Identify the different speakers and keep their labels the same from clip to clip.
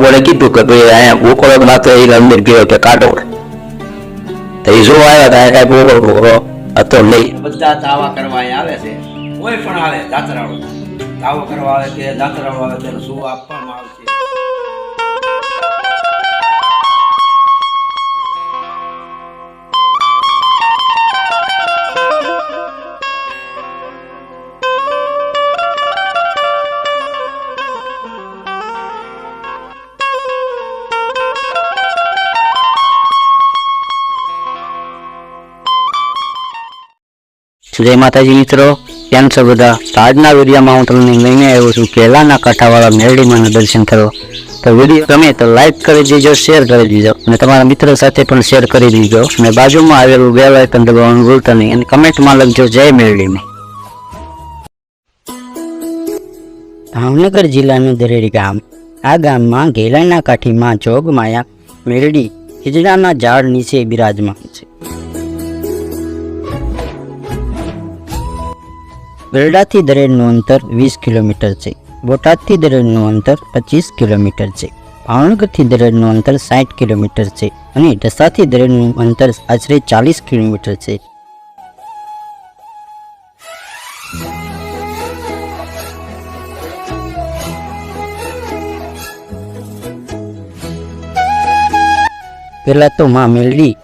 Speaker 1: ભગવાને કીધું કે ભાઈ અહીંયા ના તો એ અંદર ગયો કે કાઢો તો એ જોવા આવ્યા હતા કાંઈ ગોકળ ગોકળો હતો નહીં.
Speaker 2: બધા દાવા કરવા આવે છે. કોઈ પણ આવે દાતરાળો. દાવો કરવા આવે કે દાતરાળો આવે તેને શું આપવામાં આવશે?
Speaker 1: જય માતાજી મિત્રો, કેમ છો બધા? આજના વિડીયોમાં હું તમને લઈને આવ્યો છું. કેલાના કાંઠાવાળા મેરડીમાંના દર્શન કરો. તો વીડિયો ગમે તો લાઈક કરી દેજો શેર કરી દેજો અને તમારા મિત્રો સાથે પણ શેર કરી દેજો. અને બાજુમાં આવેલું બેલ આઇકન દબાવવાનું ભૂલતા નહીં અને કમેન્ટમાં લખજો, જય મેરડીમાં. ભાવનગર જિલ્લાનું દરેડી ગામ. આ ગામમાં ઘેલાના કાઠીમાં જોગમાયા મેરડી ખીજડાના ઝાડ નીચે બિરાજમાન છે. બરડાથી દરેડનું અંતર વીસ કિલોમીટર છે. બોટાદથી દરેડનું અંતર પચીસ કિલોમીટર છે. ભાવનગરથી દરેડનું અંતર સાઠ કિલોમીટર છે અને ઢસાથી દરેડનું અંતર આશરે ચાલીસ કિલોમીટર છે. પહેલાં તો માં મેલડી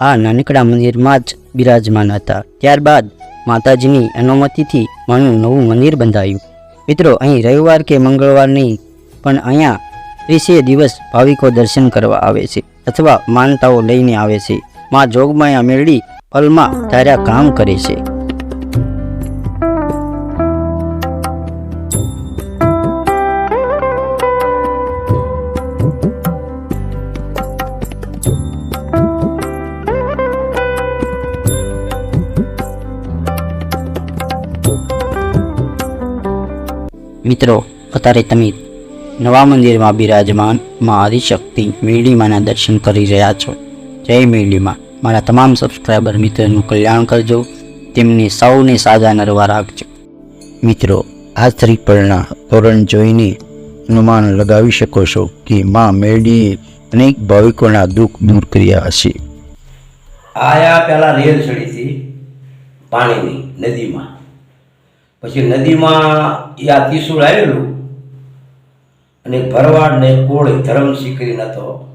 Speaker 1: આ નાનકડા મંદિરમાં જ બિરાજમાન હતા. ત્યારબાદ માતાજીની અનુમતિથી માનું નવું મંદિર બંધાયું. મિત્રો, અહીં રવિવાર કે મંગળવાર નહીં, પણ અહીંયા ત્રીસે દિવસ ભાવિકો દર્શન કરવા આવે છે અથવા માનતાઓ લઈને આવે છે. માં જોગમાયા મેળવી, પલમાં ધાર્યા કામ કરે છે. મિત્રો, અત્યારે તમે નવા મંદિરમાં બિરાજમાન મા આદિશક્તિ મેળીમાના દર્શન કરી રહ્યા છો. જય મેળીમાં. મારા તમામ સબસ્ક્રાઈબર મિત્રોનું કલ્યાણ કરજો. તેમને સૌને સાજા નરવા રાખજો. મિત્રો આ શ્રીફળના તોરણ જોઈને અનુમાન લગાવી શકો છો કે મા મેળીએ અનેક ભાવિકોના દુઃખ દૂર કર્યા હશે.
Speaker 2: આયા પેલા રેલ ચડી પાણીની નદીમાં. પછી નદીમાં એ આ ત્રિશુળ આવેલું અને ભરવાડને કોળી ધરમસિંહ કરીને હતો.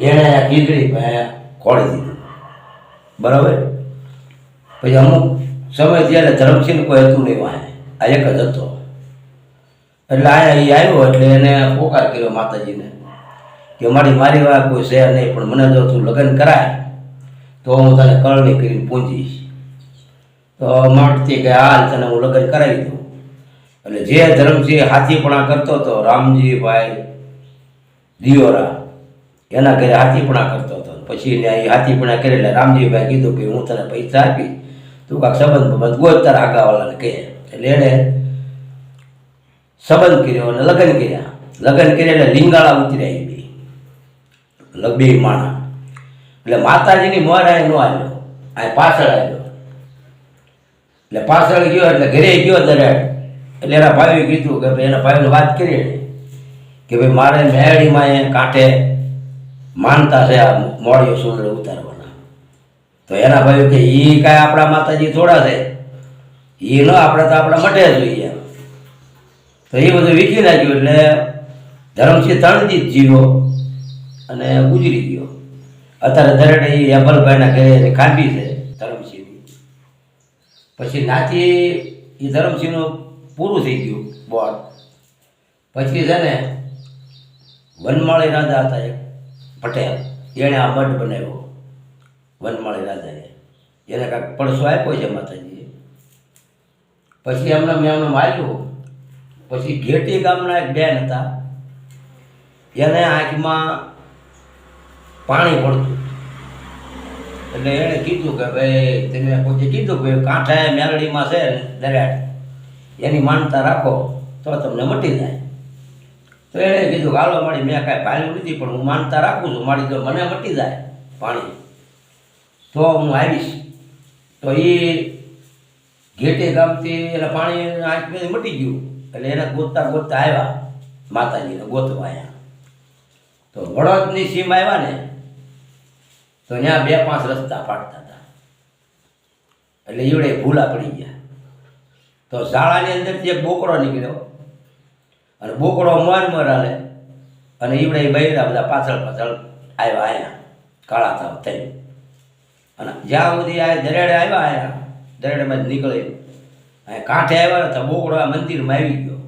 Speaker 2: એણે આ કીધડી પાસે કોળી દીધું. બરાબર? પછી અમુક સમય ત્યારે ધરમસિંહ કોઈ હતું નહીં વાંહે. આ એક જ હતો. એટલે આયા એ આવ્યો એટલે એને પોકાર કર્યો માતાજીને કે મારી મારી વાત કોઈ છે નહીં, પણ મને જો તું લગ્ન કરાય, તો હું તને કરણી કરીને પૂંજીશ. મળતી કે હાલ તને હું લગ્ન કરાવી દઉં. એટલે જે ધર્મસિંહ હાથીપણા કરતો હતો, રામજીભાઈ દિયોરા, એના ઘરે હાથીપણા કરતો હતો. પછી એને એ હાથીપણા કરે એટલે રામજીભાઈ કીધું કે હું તને પૈસા આપી તું કાંક સંબંધ બંધ ગોત તારા આગાવાળાને કહે એટલે એણે સંબંધ કર્યો અને લગ્ન કર્યા. લગ્ન કર્યા એટલે લીંગાળા ઉતરી આવી લગબે માણા. એટલે માતાજીની મોર આ ન આવ્યો આ પાછળ આવ્યો એટલે પાછળ ગયો એટલે ઘરે ગયો દરેક એટલે એના ભાઈએ કીધું કે ભાઈ એના ભાઈને વાત કરી કે ભાઈ મારે મેળીમાં એ કાંઠે માનતા છે આ મોડીઓ સુંદર ઉતારવાના. તો એના ભાઈઓ કે એ કાંઈ આપણા માતાજી થોડા છે. એ ન, આપણે તો આપણા મટે જોઈએ તો એ બધું વીખી નાખ્યું એટલે ધરમસિંહ તણજીત જીવ્યો અને ગુજરી ગયો. અત્યારે દરેક એ અભલભાઈના ઘરે ખાંભી છે. પછી નાથી એ ધરમસિંહનું પૂરું થઈ ગયું બોર્ડ પછી છે ને, વનમાળી રાજા હતા એક, પટેલ. એણે આ મઠ બનાવ્યો, વનમાળી રાજાએ. એને કાંઈક પડસો આપ્યો છે માતાજીએ. પછી એમને મેં એમને માર્યું. પછી ઘેટી ગામના એક બેન હતા. એને આંખમાં પાણી પડતું. એટલે એણે કીધું કે ભાઈ તમે પોતે કીધું કે કાંઠે મેલડીમાં છે ને એની માનતા રાખો, તો તમને મટી જાય. તો એણે કીધું કે હાલો મારી, મેં કાંઈ પાલ્યું નથી, પણ હું માનતા રાખું છું, મારી જો મને મટી જાય પાણી. તો હું આવીશ. તો એ ઘેટે ગામથી એટલે પાણી આંખમાંથી મટી ગયું. એટલે એને ગોતતા ગોતતા આવ્યા, માતાજીને ગોતવા અહીંયા તો વડોદની સીમ આવ્યા ને તો ત્યાં બે પાંચ રસ્તા પાડતા હતા. એટલે ઈવડે ભૂલા પડી ગયા. તો શાળાની અંદરથી એક બોકડો નીકળ્યો. અને બોકડો મર મર હાલે. અને ઈવડે બૈરા બધા પાછળ પાછળ આવ્યા આયા. કાળા તાવ થઈ. અને જ્યાં સુધી આ દરેડે આવ્યા આયા, દરેડમાં જ નીકળે અહીં કાંઠે આવ્યા ને તો બોકડો આ મંદિરમાં આવી ગયો.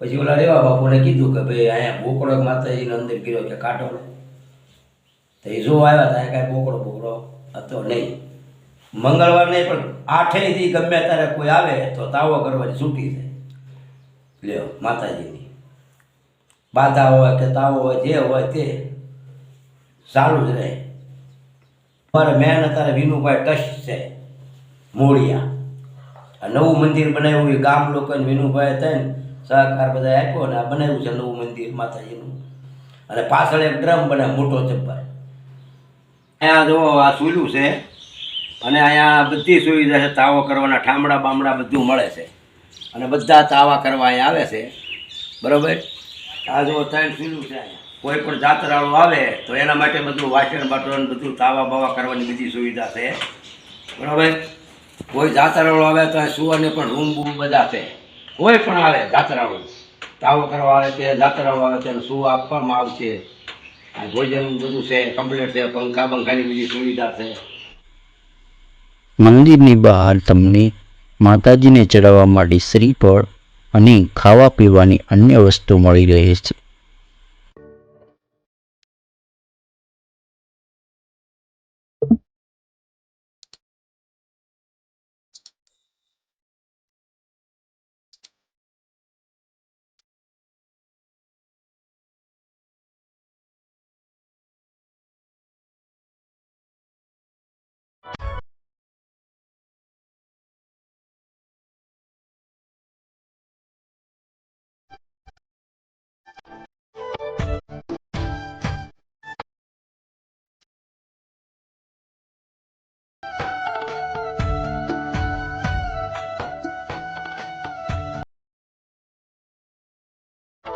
Speaker 2: પછી ઓલા રેવા બાપુને કીધું કે ભાઈ અહીંયા બોકડો માતાજીનો અંદર ગયો કે કાંટો તો એ જો આવ્યા હતા કાંઈ બોકડો બોકડો હતો નહીં. મંગળવાર નહીં, પણ આઠેથી ગમે ત્યારે કોઈ આવે, તો તાવો કરવાની છૂટી છે લ્યો, માતાજીની. બાધા હોય કે તાવો હોય, જે હોય તે ચાલુ જ રહે. મારે મેન અત્યારે વિનુભાઈ ટ્રસ્ટ છે મોડિયા નવું મંદિર બનાવ્યું, એ ગામ લોકોને વિનુભાઈ થઈને સહકાર બધા આપ્યો ને આ બનાવ્યું છે નવું મંદિર માતાજીનું. અને પાછળ એક ડ્રમ બને, મોટો જબ્બર. અહીંયા જો આ સુલું છે, અને અહીંયા બધી સુવિધા છે તાવો કરવાના ઠામડા બામડા બધું મળે છે. અને બધા તાવા કરવા અહીંયા આવે છે. બરાબર? આ જો ત્રણ સુલું છે કોઈ પણ જાત્રાળુ આવે, તો એના માટે બધું વાસણ બાટણ બધું તાવા બાવા કરવાની બધી સુવિધા છે. બરાબર? કોઈ જાત્રાળુ આવે તો સુવાને પણ રૂમ બૂમ બધા છે. કોઈ પણ આવે જાત્રાળુ. તાવો કરવા આવે તે જાત્રાળુ આવે તેને સુવા આપવામાં આવશે. આ ભોજન બધું છે કમ્પ્લીટ છે પંખા પંખાની બીજી સુવિધા છે.
Speaker 1: મંદિરની બહાર તમને માતાજીને ચડાવવા માટે શ્રીફળ અને ખાવા પીવાની અન્ય વસ્તુ મળી રહે છે.